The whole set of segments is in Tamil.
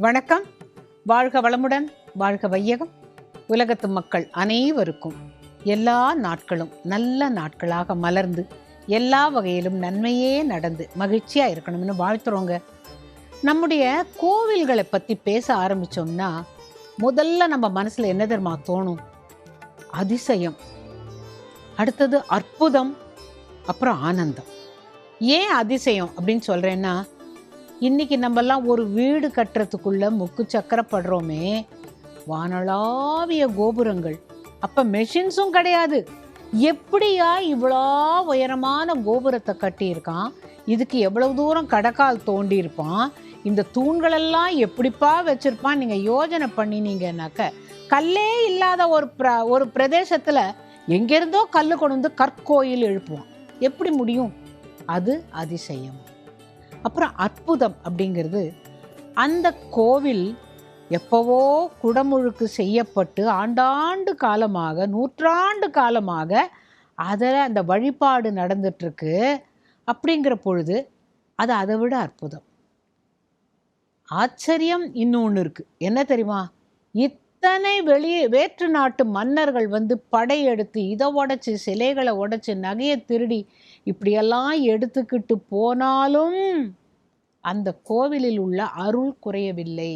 வணக்கம். வாழ்க வளமுடன் வாழ்க வையகம். உலகத்து மக்கள் அனைவருக்கும் எல்லா நாட்களும் நல்ல நாட்களாக மலர்ந்து எல்லா வகையிலும் நன்மையே நடந்து மகிழ்ச்சியாக இருக்கணும்னு வாழ்த்துறோங்க. நம்முடைய கோவில்களை பற்றி பேச ஆரம்பித்தோம்னா முதல்ல நம்ம மனசில் என்ன தெரியுமா தோணும்? அதிசயம். அடுத்தது அற்புதம் அப்புறம் ஆனந்தம். ஏன் அதிசயம் அப்படின்னு சொல்கிறேன்னா இன்றைக்கி நம்மெல்லாம் ஒரு வீடு கட்டுறதுக்குள்ளே முக்கு சக்கரப்படுறோமே. வானளாவிய கோபுரங்கள். அப்போ மெஷின்ஸும் கிடையாது. எப்படியா இவ்வளோ உயரமான கோபுரத்தை கட்டியிருக்கான்? இதுக்கு எவ்வளவு தூரம் கடக்கால் தோண்டி இருப்பான் இந்த தூண்களெல்லாம் எப்படிப்பா வச்சுருப்பான்? நீங்கள் யோஜனை பண்ணினீங்கன்னாக்க கல்லே இல்லாத ஒரு ப்ர ஒரு பிரதேசத்தில் எங்கேருந்தோ கல் கொண்டு வந்து கற்கோயில் எழுப்புவான். எப்படி முடியும்? அது அதிசயம். அப்புறம் அற்புதம் அப்படிங்கிறது அந்த கோவில் எப்போவோ குடமுழுக்கு செய்யப்பட்டு ஆண்டாண்டு காலமாக நூற்றாண்டு காலமாக அதில் அந்த வழிபாடு நடந்துட்டுருக்கு அப்படிங்கிற பொழுது அது அதை விட அற்புதம். ஆச்சரியம் இன்னொன்று இருக்குது என்ன தெரியுமா? அத்தனை வெளியே வேற்று நாட்டு மன்னர்கள் வந்து படையெடுத்து இதை உடச்சி சிலைகளை உடச்சி நகையை திருடி இப்படியெல்லாம் எடுத்துக்கிட்டு போனாலும் அந்த கோவிலில் உள்ள அருள் குறையவில்லை.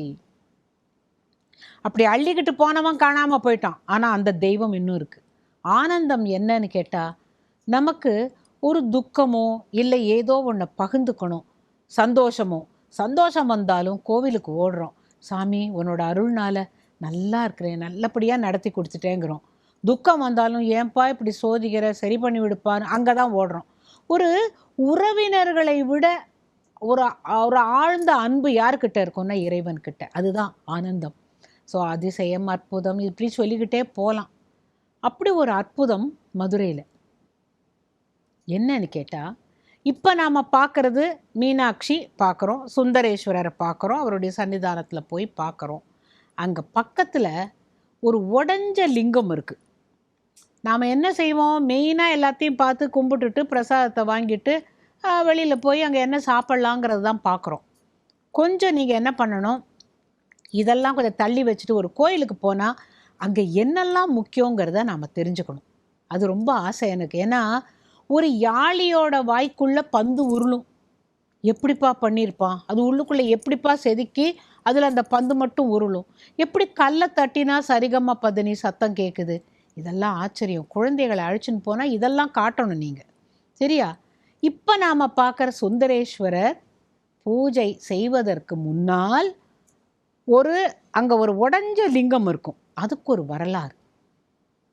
அப்படி அள்ளிக்கிட்டு போனவன் காணாம போயிட்டான். ஆனா அந்த தெய்வம் இன்னும் இருக்கு. ஆனந்தம் என்னன்னு கேட்டா நமக்கு ஒரு துக்கமோ இல்லை ஏதோ ஒன்று பகிர்ந்துக்கணும். சந்தோஷமோ. சந்தோஷம் வந்தாலும் கோவிலுக்கு ஓடுறோம். சாமி உன்னோட அருள்னால நல்லா இருக்கிறேன் நல்லபடியாக நடத்தி கொடுத்துட்டேங்கிறோம். துக்கம் வந்தாலும் ஏன்பா இப்படி சோதிக்கிற சரி பண்ணி விடுப்பான்னு அங்கே தான் ஓடுறோம். ஒரு உறவினர்களை விட ஒரு ஒரு ஆழ்ந்த அன்பு யார்கிட்ட இருக்கும்னா இறைவன்கிட்ட. அதுதான் ஆனந்தம். ஸோ அதிசயம் அற்புதம் இப்படி சொல்லிக்கிட்டே போகலாம் அப்படி ஒரு அற்புதம் மதுரையில். என்னன்னு கேட்டால் இப்போ நாம் பார்க்குறது மீனாட்சி பார்க்குறோம் சுந்தரேஸ்வரரை பார்க்குறோம் அவருடைய சன்னிதானத்தில் போய் பார்க்குறோம் அங்கே பக்கத்தில் ஒரு உடஞ்ச லிங்கம் இருக்குது நாம் என்ன செய்வோம்? மெயினாக எல்லாத்தையும் பார்த்து கும்பிட்டுட்டு பிரசாதத்தை வாங்கிட்டு வெளியில் போய் அங்கே என்ன சாப்பிட்லாங்கிறது தான் பார்க்குறோம். கொஞ்சம் நீங்கள் என்ன பண்ணணும்? இதெல்லாம் கொஞ்சம் தள்ளி வச்சுட்டு ஒரு கோயிலுக்கு போனால் அங்கே என்னெல்லாம் முக்கியங்கிறத நாம் தெரிஞ்சுக்கணும். அது ரொம்ப ஆசை எனக்கு. ஏன்னா ஒரு யாழியோட வாய்க்குள்ளே பந்து உருளும். எப்படிப்பா பண்ணியிருப்பான் அது உள்ளுக்குள்ளே எப்படிப்பா செதுக்கி அதில் அந்த பந்து மட்டும் உருளும்? எப்படி கல்லை தட்டினா சரிகம பதனி சத்தம் கேட்குது? இதெல்லாம் ஆச்சரியம். குழந்தைகளை அழைச்சின்னு போனால் இதெல்லாம் காட்டணும் நீங்கள் சரியா? இப்போ நாம் பார்க்குற சுந்தரேஸ்வரர் பூஜை செய்வதற்கு முன்னால் ஒரு அங்கே ஒரு உடஞ்ச லிங்கம் இருக்கும். அதுக்கு ஒரு வரலாறு.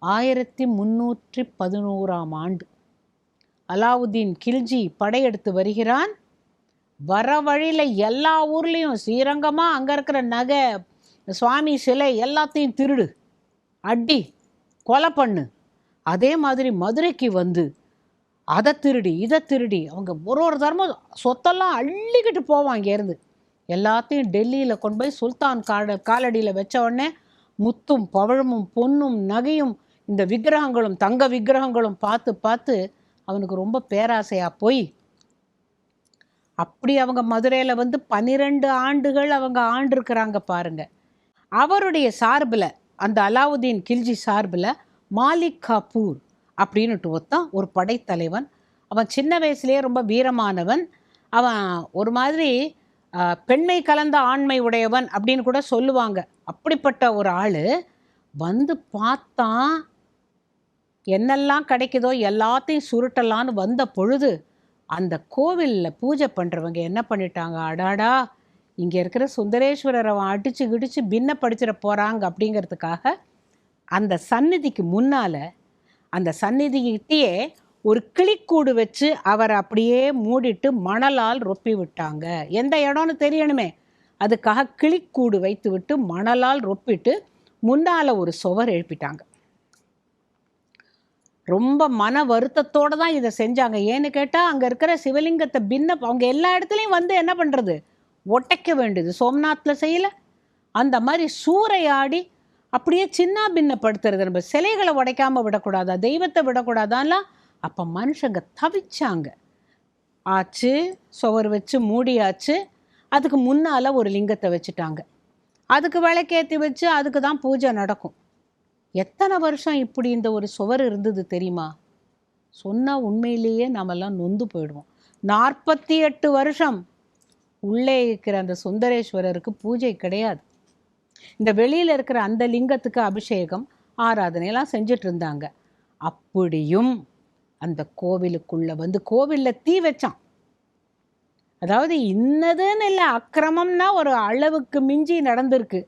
ஆயிரத்தி முந்நூற்றி பதினோராம் ஆண்டு அலாவுதீன் கில்ஜி படையெடுத்து வருகிறான். வர வழியில் எல்லா ஊர்லேயும் ஸ்ரீரங்கமாக அங்கே இருக்கிற நகை சுவாமி சிலை எல்லாத்தையும் திருடு அடி கொலை பண்ணு. அதே மாதிரி மதுரைக்கு வந்து அதை திருடி இதை திருடி அவங்க ஒரு ஒரு தர்மம் சொத்தெல்லாம் அள்ளிக்கிட்டு போவான் இங்கேருந்து எல்லாத்தையும் டெல்லியில் கொண்டு போய் சுல்தான் கால காலடியில் வச்ச உடனே முத்தும் பவழமும் பொன்னும் நகையும் இந்த விக்கிரகங்களும் தங்க விக்கிரகங்களும் பார்த்து பார்த்து அவனுக்கு ரொம்ப பேராசையாக போய் அப்படி அவங்க மதுரையில் வந்து பன்னிரெண்டு ஆண்டுகள் அவங்க ஆண்டிருக்கிறாங்க பாருங்க. அவருடைய சார்பில் அந்த அலாவுதீன் கில்ஜி சார்பில் மாலிக் காபூர் அப்படின்னுட்டு ஒருத்தன் ஒரு படைத்தலைவன். அவன் சின்ன வயசுலேயே ரொம்ப வீரமானவன். அவன் ஒரு மாதிரி பெண்மை கலந்த ஆண்மை உடையவன் அப்படின்னு கூட சொல்லுவாங்க. அப்படிப்பட்ட ஒரு ஆள் வந்து பார்த்தான் என்னெல்லாம் கிடைக்குதோ எல்லாத்தையும் சுருட்டலான்னு வந்த பொழுது அந்த கோவிலில் பூஜை பண்ணுறவங்க என்ன பண்ணிட்டாங்க? அடாடா! இங்கே இருக்கிற சுந்தரேஸ்வரர் அவன் அடித்து கிடிச்சு பின்னப்படுத்திட போகிறாங்க அப்படிங்கிறதுக்காக அந்த சந்நிதிக்கு முன்னால் அந்த சந்நிதிக்கிட்டேயே ஒரு கிளிக்கூடு வச்சு அவரை அப்படியே மூடிட்டு மணலால் ரொப்பி விட்டாங்க. எந்த இடம்னு தெரியணுமே. அதுக்காக கிளிக்கூடு வைத்து விட்டு மணலால் ரொப்பிட்டு முன்னால் ஒரு சுவர் எழுப்பிட்டாங்க. ரொம்ப மன வருத்தத்தோடு தான் இதை செஞ்சாங்க. ஏன்னு கேட்டால் அங்கே இருக்கிற சிவலிங்கத்தை பின்ன அவங்க எல்லா இடத்துலையும் வந்து என்ன பண்ணுறது ஒட்டைக்க வேண்டியது. சோம்நாத்தில் செய்யலை. அந்த மாதிரி சூறையாடி அப்படியே சின்ன பின்னப்படுத்துறது. நம்ம சிலைகளை உடைக்காமல் விடக்கூடாதா? தெய்வத்தை விடக்கூடாதான்லாம் அப்போ மனுஷங்க தவிச்சாங்க. ஆச்சு சுவர் வச்சு மூடியாச்சு. அதுக்கு முன்னால் ஒரு லிங்கத்தை வச்சுட்டாங்க. அதுக்கு விளக்கேற்றி வச்சு அதுக்கு தான் பூஜை நடக்கும். எத்தனை வருஷம் இப்படி இந்த ஒரு சுவர் இருந்தது தெரியுமா? சொன்னால் உண்மையிலேயே நாமெல்லாம் நொந்து போயிடுவோம். நாற்பத்தி எட்டு வருஷம் உள்ளே இருக்கிற அந்த சுந்தரேஸ்வரருக்கு பூஜை கிடையாது. இந்த வெளியில் இருக்கிற அந்த லிங்கத்துக்கு அபிஷேகம் ஆராதனையெல்லாம் செஞ்சுட்டு இருந்தாங்க. அப்படியும் அந்த கோவிலுக்குள்ளே வந்து கோவிலில் தீ வச்சான். அதாவது இன்னதுன்னு இல்லை அக்கிரமம்னா ஒரு அளவுக்கு மிஞ்சி நடந்திருக்கு.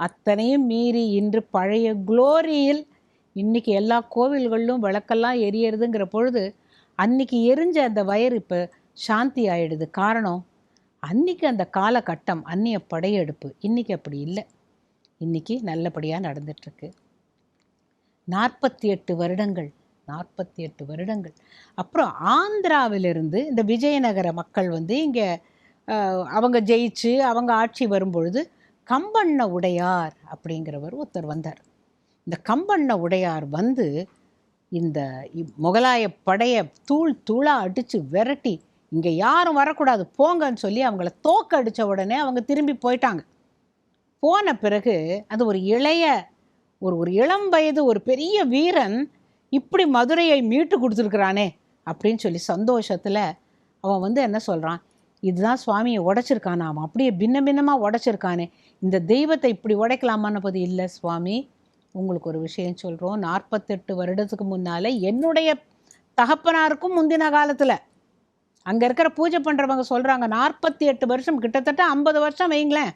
அத்தனையும் மீறி இன்று பழைய குளோரியில் இன்றைக்கி எல்லா கோவில்களிலும் விளக்கெல்லாம் எரியறதுங்கிற பொழுது அன்னைக்கு எரிஞ்ச அந்த வயர் இப்போ சாந்தி ஆயிடுது. காரணம் அன்னைக்கு அந்த காலகட்டம் அந்நிய படையெடுப்பு இன்னைக்கு அப்படி இல்லை. இன்னைக்கு நல்லபடியாக நடந்துட்டுருக்கு. நாற்பத்தி எட்டு வருடங்கள் நாற்பத்தி எட்டு வருடங்கள். அப்புறம் ஆந்திராவிலிருந்து இந்த விஜயநகர மக்கள் வந்து இங்கே அவங்க ஜெயிச்சு அவங்க ஆட்சி வரும்பொழுது கம்பண்ண உடையார் அப்படிங்கிறவர் ஒருத்தர் வந்தார். இந்த கம்பண்ண உடையார் வந்து இந்த முகலாய படையை தூள் தூளாக அடித்து விரட்டி இங்கே யாரும் வரக்கூடாது போங்கன்னு சொல்லி அவங்கள தோக்கடிச்ச உடனே அவங்க திரும்பி போயிட்டாங்க. போன பிறகு அது ஒரு இளைய ஒரு ஒரு இளம் வயது ஒரு பெரிய வீரன் இப்படி மதுரையை மீட்டு கொடுத்துருக்குறானே அப்படின்னு சொல்லி சந்தோஷத்தில் அவன் வந்து என்ன சொல்கிறான் இதுதான் சுவாமியை உடைச்சிருக்கானா அவன் அப்படியே பின்ன பின்னமாக உடைச்சிருக்கானே. இந்த தெய்வத்தை இப்படி உடைக்கலாமான்னு போது இல்லை சுவாமி உங்களுக்கு ஒரு விஷயம் சொல்கிறோம் நாற்பத்தெட்டு வருடத்துக்கு முன்னால் என்னுடைய தகப்பனாருக்கும் முந்தின காலத்தில் அங்கே இருக்கிற பூஜை பண்ணுறவங்க சொல்கிறாங்க நாற்பத்தி எட்டு வருஷம் கிட்டத்தட்ட ஐம்பது வருஷம் வைங்களேன்.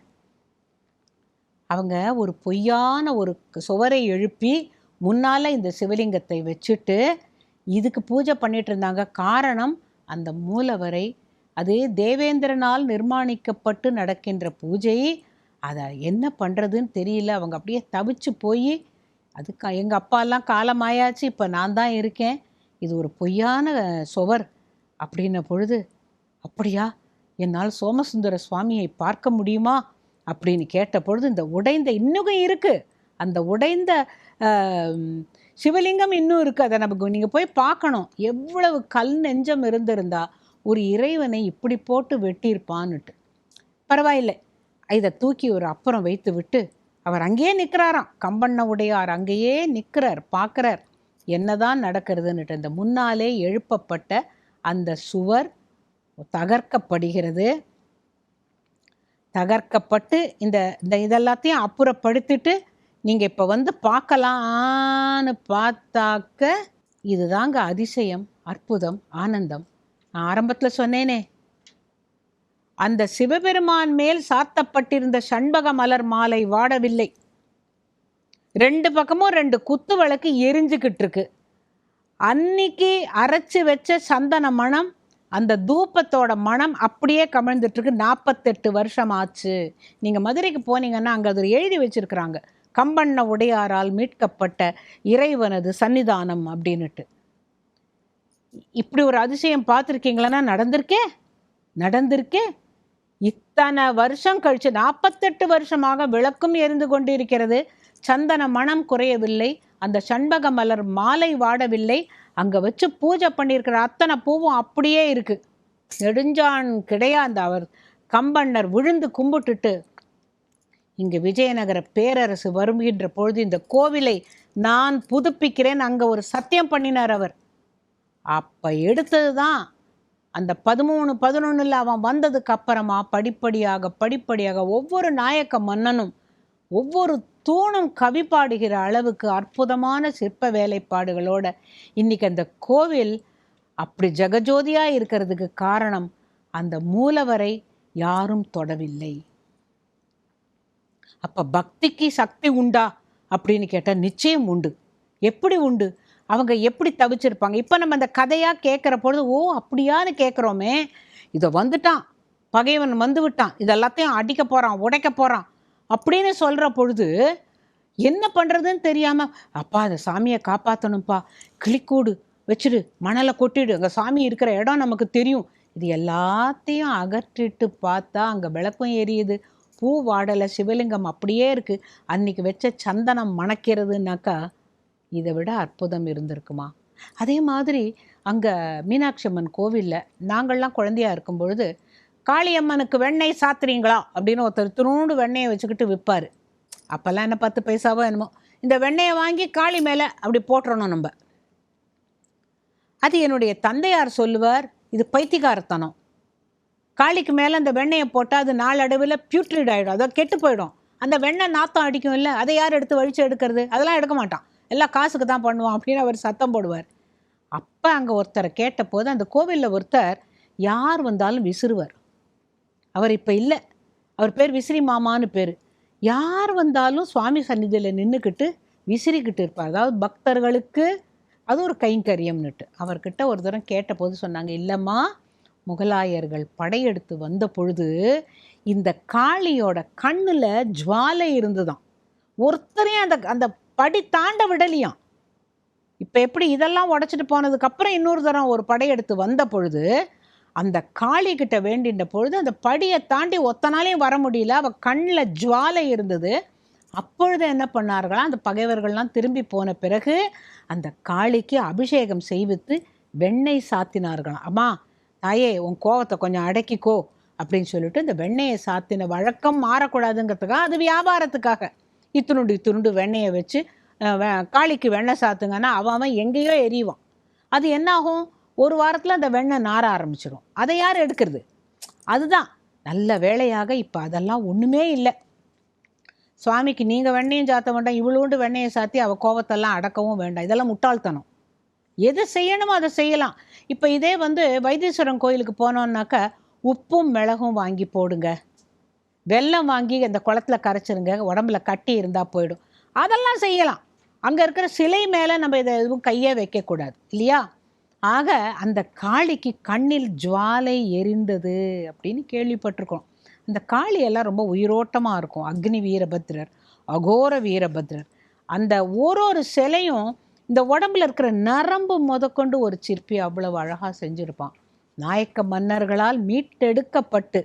அவங்க ஒரு பொய்யான ஒரு சுவரை எழுப்பி முன்னால் இந்த சிவலிங்கத்தை வச்சுட்டு இதுக்கு பூஜை பண்ணிட்டு இருந்தாங்க. காரணம் அந்த மூலவரை அது தேவேந்திரனால் நிர்மாணிக்கப்பட்டு நடக்கின்ற பூஜை. அதை என்ன பண்ணுறதுன்னு தெரியல. அவங்க அப்படியே தவிச்சு போய் அதுக்கு எங்கள் அப்பாலாம் காலமாயாச்சு இப்போ நான் தான் இருக்கேன். இது ஒரு பொய்யான சுவர் அப்படின்ன பொழுது அப்படியா? என்னால் சோமசுந்தர சுவாமியை பார்க்க முடியுமா? அப்படின்னு கேட்ட பொழுது இந்த உடைந்த இன்னும் இருக்குது அந்த உடைந்த சிவலிங்கம் இன்னும் இருக்குது அதை நமக்கு நீங்கள் போய் பார்க்கணும். எவ்வளவு கல் நெஞ்சம் இருந்திருந்தா ஒரு இறைவனை இப்படி போட்டு வெட்டியிருப்பான்னுட்டு. பரவாயில்லை. இதை தூக்கி ஒரு அப்புறம் வைத்து விட்டு அவர் அங்கேயே நிற்கிறாராம். கம்பண்ண உடையார் அங்கேயே நிற்கிறார் பார்க்குறார். என்னதான் நடக்கிறதுன்னுட்டு இந்த முன்னாலே எழுப்பப்பட்ட அந்த சுவர் தகர்க்கப்படுகிறது. தகர்க்கப்பட்டு இந்த இந்த இதெல்லாத்தையும் அப்புறப்படுத்திட்டு நீங்கள் இப்போ வந்து பார்க்கலான்னு பார்த்தாக்க இதுதாங்க அதிசயம் அற்புதம் ஆனந்தம். நான் ஆரம்பத்தில் சொன்னேனே. அந்த சிவபெருமான் மேல் சாத்தப்பட்டிருந்த சண்பக மலர் மாலை வாடவில்லை. ரெண்டு பக்கமும் ரெண்டு குத்து விளக்கு எரிஞ்சுக்கிட்டு இருக்கு அன்னைக்கு அரைச்சி வச்ச சந்தன மணம் அந்த தூப்பத்தோட மனம் அப்படியே கமிழ்ந்துட்டுருக்கு நாற்பத்தெட்டு வருஷம் ஆச்சு நீங்கள் மதுரைக்கு போனீங்கன்னா அங்கே அது எழுதி வச்சிருக்கிறாங்க. கம்பண்ண உடையாரால் மீட்கப்பட்ட இறைவனது சன்னிதானம் அப்படின்னுட்டு. இப்படி ஒரு அதிசயம் பார்த்துருக்கீங்களா? நடந்திருக்கே? நடந்திருக்கே? இத்தனை வருஷம் கழித்து நாற்பத்தெட்டு வருஷமாக விளக்கும் எரிந்து கொண்டிருக்கிறது. சந்தன மனம் குறையவில்லை. அந்த சண்பக மலர் மாலை வாடவில்லை. அங்கே வச்சு பூஜை பண்ணியிருக்கிற அத்தனை பூவும் அப்படியே இருக்குது நெடுஞ்சான் கிடையா அந்த அவர். கம்பண்ணர் விழுந்து கும்பிட்டுட்டு இங்கு விஜயநகர பேரரசு வருகின்ற பொழுது இந்த கோவிலை நான் புதுப்பிக்கிறேன். அங்கே ஒரு சத்தியம் பண்ணினார் அவர். அப்போ எடுத்தது தான் அந்த பதிமூணு பதினொன்றில் அவன் வந்ததுக்கு அப்புறமா படிப்படியாக படிப்படியாக ஒவ்வொரு நாயக்க மன்னனும் ஒவ்வொரு தூணும் கவி பாடுகிற அளவுக்கு அற்புதமான சிற்ப வேலைப்பாடுகளோட இன்னைக்கு அந்த கோவில் அப்படி ஜெகஜோதியா இருக்கிறதுக்கு காரணம் அந்த மூலவரை யாரும் தொடவில்லை. அப்ப பக்திக்கு சக்தி உண்டா அப்படின்னு கேட்டால் நிச்சயம் உண்டு. எப்படி உண்டு? அவங்க எப்படி தவிச்சிருப்பாங்க? இப்போ நம்ம அந்த கதையாக கேட்குற பொழுது ஓ அப்படியான்னு கேட்குறோமே. இதை வந்துட்டான். பகைவன் வந்து விட்டான். இதெல்லாத்தையும் அடிக்க போகிறான் உடைக்க போகிறான் அப்படின்னு சொல்கிற பொழுது என்ன பண்ணுறதுன்னு தெரியாமல் அப்பா அந்த சாமியை காப்பாற்றணும்ப்பா கிளிக்கூடு வச்சுடு மணலை கொட்டிடு. அங்கே சாமி இருக்கிற இடம் நமக்கு தெரியும். இது எல்லாத்தையும் அகற்றிட்டு பார்த்தா அங்கே விளக்கம் எரியுது. பூ வாடலை சிவலிங்கம் அப்படியே இருக்குது அன்றைக்கி வச்ச சந்தனம் மணக்கிறதுனாக்கா இதை விட அற்புதம் இருந்திருக்குமா? அதே மாதிரி அங்கே மீனாட்சி அம்மன் கோவிலில் நாங்கள்லாம் குழந்தையா இருக்கும் பொழுது காளியம்மனுக்கு வெண்ணெய் சாத்துறீங்களா? அப்படின்னு ஒருத்தர் துணூண்டு வெண்ணெயை வச்சுக்கிட்டு விற்பார் அப்போல்லாம் என்ன பத்து பைசாவோ என்னமோ இந்த வெண்ணெயை வாங்கி காளி மேலே அப்படி போட்டுறணும் நம்ம. அது என்னுடைய தந்தையார் சொல்லுவார் இது பைத்தியக்காரத்தனம் காளிக்கு மேலே அந்த வெண்ணெயை போட்டால் அது நாளடைவில் பியூட்ரிட் ஆகிடும் அதோ கெட்டு போயிடும். அந்த வெண்ணெய் நாத்தம் அடிக்கும் இல்லை அதை யார் எடுத்து வழித்து எடுக்கிறது? அதெல்லாம் எடுக்க மாட்டான். எல்லாம் காசுக்கு தான் பண்ணுவோம் அப்படின்னு அவர் சத்தம் போடுவார். அப்போ அங்கே ஒருத்தரை கேட்டபோது அந்த கோவிலில் ஒருத்தர் யார் வந்தாலும் விசிறுவார். அவர் இப்போ இல்லை. அவர் பேர் விசிறி மாமான்னு பேர். யார் வந்தாலும் சுவாமி சந்நிதியில் நின்றுக்கிட்டு விசிறிக்கிட்டு இருப்பார். அதாவது பக்தர்களுக்கு அது ஒரு கைங்கரியம்னுட்டு. அவர்கிட்ட ஒரு தரம் கேட்டபோது சொன்னாங்க இல்லைம்மா முகலாயர்கள் படையெடுத்து வந்த பொழுது இந்த காளியோட கண்ணில் ஜுவாலை இருந்துதான். ஒருத்தரையும் அந்த அந்த படி தாண்ட விடலையாம். இப்போ எப்படி இதெல்லாம் உடச்சிட்டு போனதுக்கப்புறம் இன்னொரு தரம் ஒரு படையெடுத்து வந்த பொழுது அந்த காளி கிட்ட வேண்டின்ற பொழுது அந்த படியை தாண்டி ஒத்தனாலையும் வர முடியல. அவள் கண்ணில் ஜுவாலை இருந்தது. அப்பொழுது என்ன பண்ணார்களாம் அந்த பகைவர்கள்லாம் திரும்பி போன பிறகு அந்த காளிக்கு அபிஷேகம் செய்வித்து வெண்ணெய் சாத்தினார்களாம். அம்மா தாயே உன் கோவத்தை கொஞ்சம் அடக்கிக்கோ அப்படின்னு சொல்லிட்டு இந்த வெண்ணெயை சாத்தின வழக்கம் மாறக்கூடாதுங்கிறதுக்காக அது வியாபாரத்துக்காக. இத்துணுண்டு இத்துணுண்டு வெண்ணெயை வச்சு காளிக்கு வெண்ணெய் சாத்துங்கன்னா அவன் அவன் எங்கேயோ எரிவான். அது என்னாகும்? ஒரு வாரத்தில் அந்த வெண்ணெய் நார ஆரம்பிச்சிடும் அதை யார் எடுக்கிறது? அதுதான். நல்ல வேலையாக இப்போ அதெல்லாம் ஒன்றுமே இல்லை. சுவாமிக்கு நீங்கள் வெண்ணையும் சாத்த வேண்டாம் இவ்வளோண்டு வெண்ணெயை சாத்தி அவள் கோவத்தெல்லாம் அடக்கவும் வேண்டாம். இதெல்லாம் முட்டாள்தனம். எது செய்யணுமோ அதை செய்யலாம். இப்போ இதே வந்து வைத்தீஸ்வரன் கோயிலுக்கு போனோன்னாக்கா உப்பும் மிளகும் வாங்கி போடுங்க. வெல்லம் வாங்கி அந்த குளத்துல கரைச்சிருங்க உடம்புல கட்டி இருந்தால் போயிடும். அதெல்லாம் செய்யலாம். அங்கே இருக்கிற சிலை மேலே நம்ம இதை எதுவும் கையே வைக்கக்கூடாது இல்லையா? ஆக அந்த காளிக்கு கண்ணில் ஜுவாலை எரிந்தது அப்படின்னு கேள்விப்பட்டிருக்கோம். அந்த காளி எல்லாம் ரொம்ப உயிரோட்டமாக இருக்கும். அக்னி வீரபத்ரர் அகோர வீரபத்ரர். அந்த ஒரு ஒரு சிலையும் இந்த உடம்புல இருக்கிற நரம்பு முதற்கொண்டு ஒரு சிற்பி அவ்வளவு அழகாக செஞ்சுருப்பான். நாயக்க மன்னர்களால் மீட்டெடுக்கப்பட்டு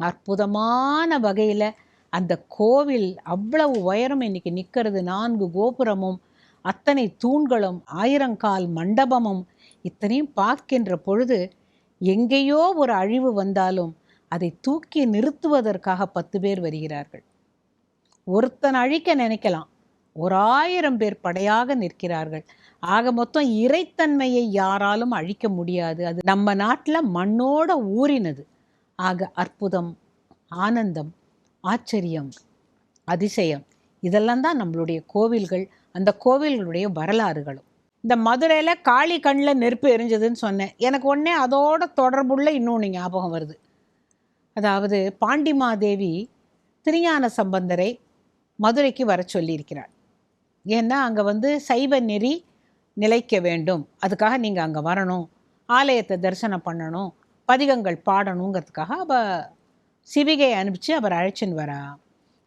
அற்புதமான வகையில் அந்த கோவில் அவ்வளவு உயரம் இன்னைக்கு நிற்கிறது நான்கு கோபுரமும் அத்தனை தூண்களும் ஆயிரங்கால் மண்டபமும் இத்தனையும் பார்க்கின்ற பொழுது எங்கேயோ ஒரு அழிவு வந்தாலும் அதை தூக்கி நிறுத்துவதற்காக பத்து பேர் வருகிறார்கள். ஒருத்தன் அழிக்க நினைக்கலாம். ஒரு ஆயிரம் பேர் படையாக நிற்கிறார்கள். ஆக மொத்தம் இறைத்தன்மையை யாராலும் அழிக்க முடியாது. அது நம்ம நாட்டில் மண்ணோட ஊறினது. ஆக அற்புதம் ஆனந்தம் ஆச்சரியம் அதிசயம் இதெல்லாம் தான் நம்மளுடைய கோவில்கள் அந்த கோவில்களுடைய வரலாறுகளும். இந்த மதுரையில் காளி கண்ணில் நெருப்பு எரிஞ்சதுன்னு சொன்னேன். எனக்கு உடனே அதோட தொடர்புள்ள இன்னொன்று ஞாபகம் வருது. அதாவது பாண்டிமாதேவி திருஞான சம்பந்தரை மதுரைக்கு வர சொல்லியிருக்கிறாள். ஏன்னா அங்கே வந்து சைவ நெறி நிலைக்க வேண்டும். அதுக்காக நீங்கள் அங்கே வரணும். ஆலயத்தை தரிசனம் பண்ணணும். பதிகங்கள் பாடணுங்கிறதுக்காக அவ சிவிகை அனுப்பிச்சு அவர் அழைச்சின்னு வரா.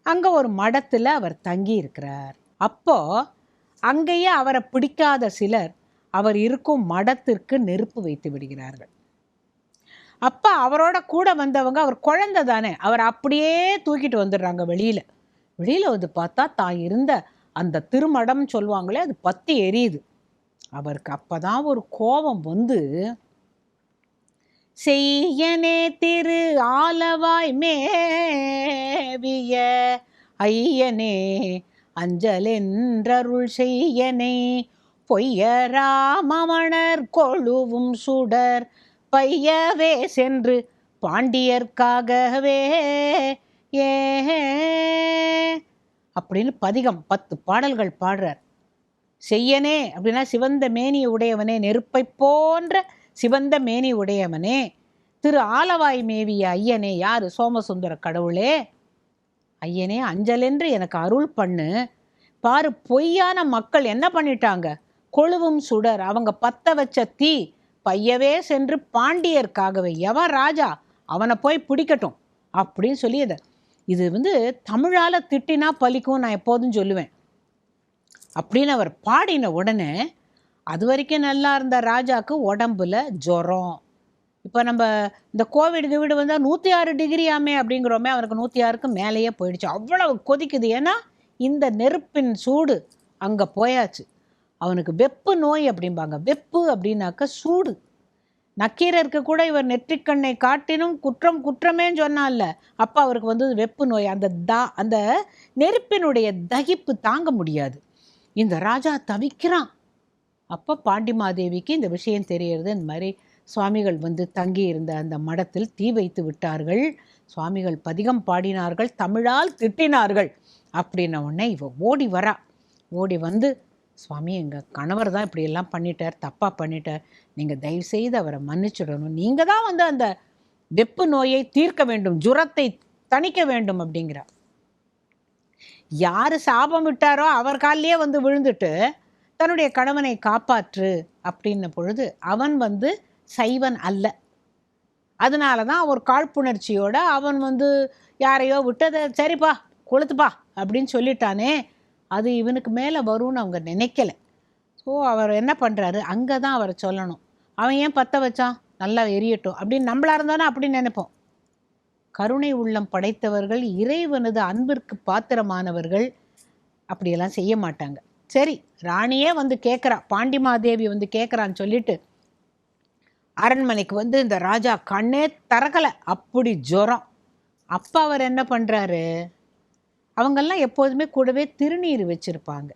அங்கே ஒரு மடத்தில் அவர் தங்கி இருக்கிறார். அப்போது அங்கேயே அவரை பிடிக்காத சிலர் அவர் இருக்கும் மடத்திற்கு நெருப்பு வைத்து விடுகிறார்கள். அப்போ அவரோட கூட வந்தவங்க அவர் குழந்தை தானே அவர் அப்படியே தூக்கிட்டு வந்துடுறாங்க வெளியில். வெளியில் வந்து பார்த்தா தான் இருந்த அந்த திருமடம் சொல்லுவாங்களே அது பத்தி எரியுது. அவருக்கு அப்போ தான் ஒரு கோபம் வந்து செய்யனே திரு ஆலவாய் மேவிய ஐயனே அஞ்சலென்றருள் செய்யனே. பொய்யராமமணர் கொழுவும் சுடர் பையவே சென்று பாண்டியர்க்காகவே. ஏ. அப்படின்னு பதிகம் பத்து பாடல்கள் பாடுறார். செய்யனே அப்படின்னா சிவந்த மேனியை உடையவனே நெருப்பை போன்ற சிவந்த மேனி உடையவனே திரு ஆலவாய் மேவிய ஐயனே யாரு சோமசுந்தர கடவுளே? ஐயனே அஞ்சலென்று எனக்கு அருள் பண்ணு. பாரு பொய்யான மக்கள் என்ன பண்ணிட்டாங்க? கொழுவும் சுடர் அவங்க பத்த வச்ச தீ. பையவே சென்று பாண்டியர்க்காகவே எவன் ராஜா? அவனை போய் பிடிக்கட்டும் அப்படின்னு சொல்லி இதை இது வந்து தமிழால் திட்டினா பலிக்கும் நான் எப்போதும் சொல்லுவேன். அப்படின்னு அவர் பாடின உடனே அது வரைக்கும் நல்லா இருந்த ராஜாவுக்கு உடம்புல ஜுரம். இப்போ நம்ம இந்த கோவிட் கிவிடு வந்தால் நூற்றி ஆறு டிகிரியாமே அப்படிங்கிறோமே அவருக்கு நூற்றி ஆறுக்கு மேலேயே போயிடுச்சு. அவ்வளவு கொதிக்குது. ஏன்னா இந்த நெருப்பின் சூடு அங்கே போயாச்சு. அவனுக்கு வெப்பு நோய் அப்படிம்பாங்க. வெப்பு அப்படின்னாக்க சூடு. நக்கீரருக்கு கூட இவர் நெற்றிக்கண்ணை காட்டினும் குற்றம் குற்றமேன்னு சொன்னால அப்போ அவருக்கு வந்து வெப்பு நோய். அந்த தா அந்த நெருப்பினுடைய தகிப்பு தாங்க முடியாது. இந்த ராஜா தவிக்கிறான். அப்போ பாண்டிமாதேவிக்கு இந்த விஷயம் தெரியறது. இந்த மாதிரி சுவாமிகள் வந்து தங்கி இருந்த அந்த மடத்தில் தீ வைத்து விட்டார்கள். சுவாமிகள் பதிகம் பாடினார்கள். தமிழால் திட்டினார்கள். அப்படின்ன உடனே இவ ஓடி வரா. ஓடி வந்து சுவாமி எங்கள் கணவர் தான் இப்படியெல்லாம் பண்ணிட்டார். தப்பாக பண்ணிட்டார். நீங்கள் தயவு செய்து அவரை மன்னிச்சிடணும். நீங்கள் தான் வந்து அந்த வெப்பு நோயை தீர்க்க வேண்டும். ஜுரத்தை தணிக்க வேண்டும் அப்படிங்கிறார் யார் சாபம் விட்டாரோ அவர் காலிலேயே வந்து விழுந்துட்டு தன்னுடைய கணவனை காப்பாற்று அப்படின்ன பொழுது அவன் வந்து சைவன் அல்ல. அதனால தான் ஒரு காழ்ப்புணர்ச்சியோட அவன் வந்து யாரையோ விட்டதை சரிப்பா கொளுத்துப்பா அப்படின்னு சொல்லிட்டானே அது இவனுக்கு மேலே வரும்னு அவங்க நினைக்கல. ஸோ அவர் என்ன பண்ணுறாரு அங்கே தான் அவரை சொல்லணும். அவன் ஏன் பற்ற வச்சான்? நல்லா எரியட்டும் அப்படின்னு நம்மளா இருந்தானே அப்படின்னு நினைப்போம். கருணை உள்ளம் படைத்தவர்கள் இறைவனது அன்பிற்கு பாத்திரமானவர்கள் அப்படியெல்லாம் செய்ய மாட்டாங்க. சரி ராணியே வந்து கேட்குறா பாண்டிமாதேவி வந்து கேட்குறான்னு சொல்லிட்டு அரண்மனைக்கு வந்து இந்த ராஜா கண்ணே திறக்கலை. அப்படி ஜுரம். அப்போ அவர் என்ன பண்ணுறாரு அவங்கெல்லாம் எப்போதுமே கூடவே திருநீர் வச்சுருப்பாங்க.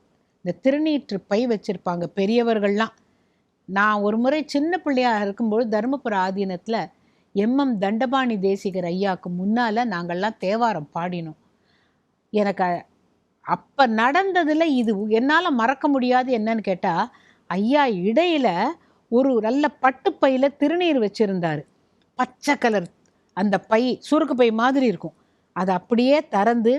இந்த திருநீற்று பை வச்சுருப்பாங்க பெரியவர்கள்லாம். நான் ஒரு முறை சின்ன பிள்ளையாக இருக்கும்போது தருமபுர ஆதீனத்தில் எம்எம் தண்டபாணி தேசிகர் ஐயாவுக்கு முன்னால் நாங்கள்லாம் தேவாரம் பாடினோம். எனக்கு அப்போ நடந்ததில் இது என்னால் மறக்க முடியாது என்னன்னு கேட்டால் ஐயா இடையில் ஒரு நல்ல பட்டுப்பையில் திருநீர் வச்சுருந்தார். பச்சை கலர். அந்த பை சுருக்கு பை மாதிரி இருக்கும். அதை அப்படியே திறந்து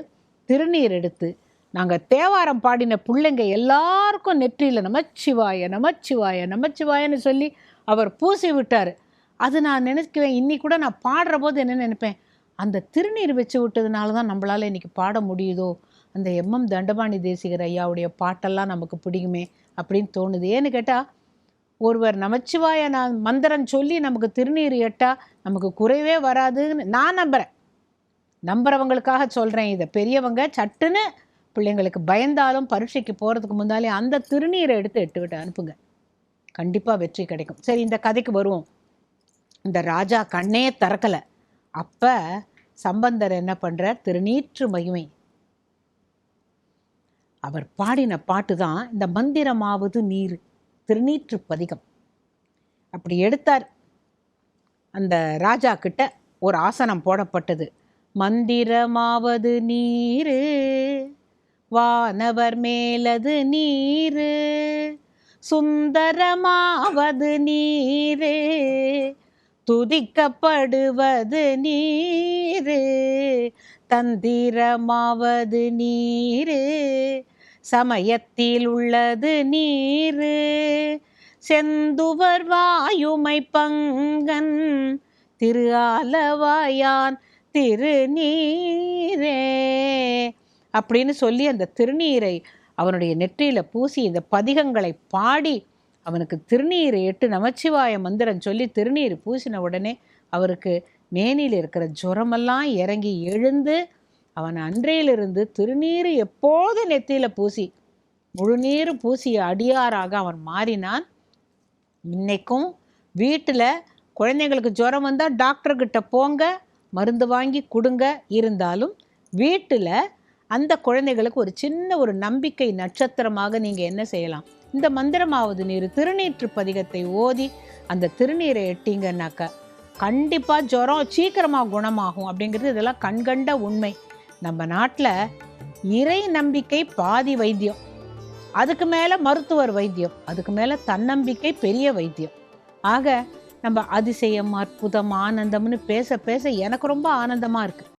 திருநீர் எடுத்து நாங்கள் தேவாரம் பாடின பிள்ளைங்க எல்லாருக்கும் நெற்றியில் நமச்சிவாய நமச்சிவாய நமச்சிவாயன்னு சொல்லி அவர் பூசி விட்டார். அது நான் நினைக்குவேன் இன்னி கூட நான் பாடுற போது என்ன நினைப்பேன்? அந்த திருநீர் வச்சு விட்டதுனால தான் நம்மளால் இன்றைக்கி பாட முடியுதோ? அந்த எம்எம் தண்டபாணி தேசிகர் ஐயாவுடைய பாட்டெல்லாம் நமக்கு பிடிக்குமே அப்படின்னு தோணுது. ஏன்னு கேட்டால் ஒருவர் நமச்சிவாய நான் மந்திரம் சொல்லி நமக்கு திருநீர் எட்டா நமக்கு குறைவே வராதுன்னு நான் நம்புகிறேன் நம்புறவங்களுக்காக சொல்கிறேன் இதை. பெரியவங்க சட்டுன்னு பிள்ளைங்களுக்கு பயந்தாலும் பரீட்சைக்கு போகிறதுக்கு முன்னாலே அந்த திருநீரை எடுத்து எட்டு விட்டு அனுப்புங்க. கண்டிப்பாக வெற்றி கிடைக்கும். சரி இந்த கதைக்கு வருவோம். இந்த ராஜா கண்ணே திறக்கலை. அப்போ சம்பந்தர் என்ன பண்ணுறார் திருநீற்று மகிமை. அவர் பாடின பாட்டு தான் இந்த மந்திரமாவது நீர் திருநீற்று பதிகம். அப்படி எடுத்தார். அந்த ராஜா கிட்ட ஒரு ஆசனம் போடப்பட்டது. மந்திரமாவது நீரு வானவர் மேலது நீரு சுந்தரமாவது நீர் துதிக்கப்படுவது நீரு தந்திரமாவது நீரே சமயத்தில் உள்ளது நீரு. செந்துவர் வாயுமை பங்கன் திரு ஆலவாயான் திருநீரே. அப்படின்னு சொல்லி அந்த திருநீரை அவனுடைய நெற்றியில் பூசி இந்த பதிகங்களை பாடி அவனுக்கு திருநீரை எட்டு நமச்சிவாய மந்திரம் சொல்லி திருநீர் பூசின உடனே அவருக்கு மேனியில் இருக்கிற ஜுரமெல்லாம் இறங்கி எழுந்து அவன் அன்றையிலிருந்து திருநீர் எப்போது நெத்தியில பூசி முழுநீர் பூசிய அடியாராக அவன் மாறினான். இன்னைக்கும் வீட்டில் குழந்தைங்களுக்கு ஜுரம் வந்தால் டாக்டர்கிட்ட போங்க மருந்து வாங்கி கொடுங்க. இருந்தாலும் வீட்டில் அந்த குழந்தைகளுக்கு ஒரு சின்ன ஒரு நம்பிக்கை நட்சத்திரமாக நீங்கள் என்ன செய்யலாம்? இந்த மந்திரமாவது நீர் திருநீற்று பதிகத்தை ஓதி அந்த திருநீரை எட்டிங்கன்னாக்க கண்டிப்பாக ஜுரம் சீக்கிரமாக குணமாகும் அப்படிங்கிறது இதெல்லாம் கண்கண்ட உண்மை. நம்ம நாட்டில் இறை நம்பிக்கை பாதி வைத்தியம். அதுக்கு மேலே மருத்துவர் வைத்தியம் அதுக்கு மேலே தன்னம்பிக்கை பெரிய வைத்தியம். ஆக நம்ம அதிசயம் அற்புதம் ஆனந்தம்னு பேச பேச எனக்கு ரொம்ப ஆனந்தமாக இருக்குது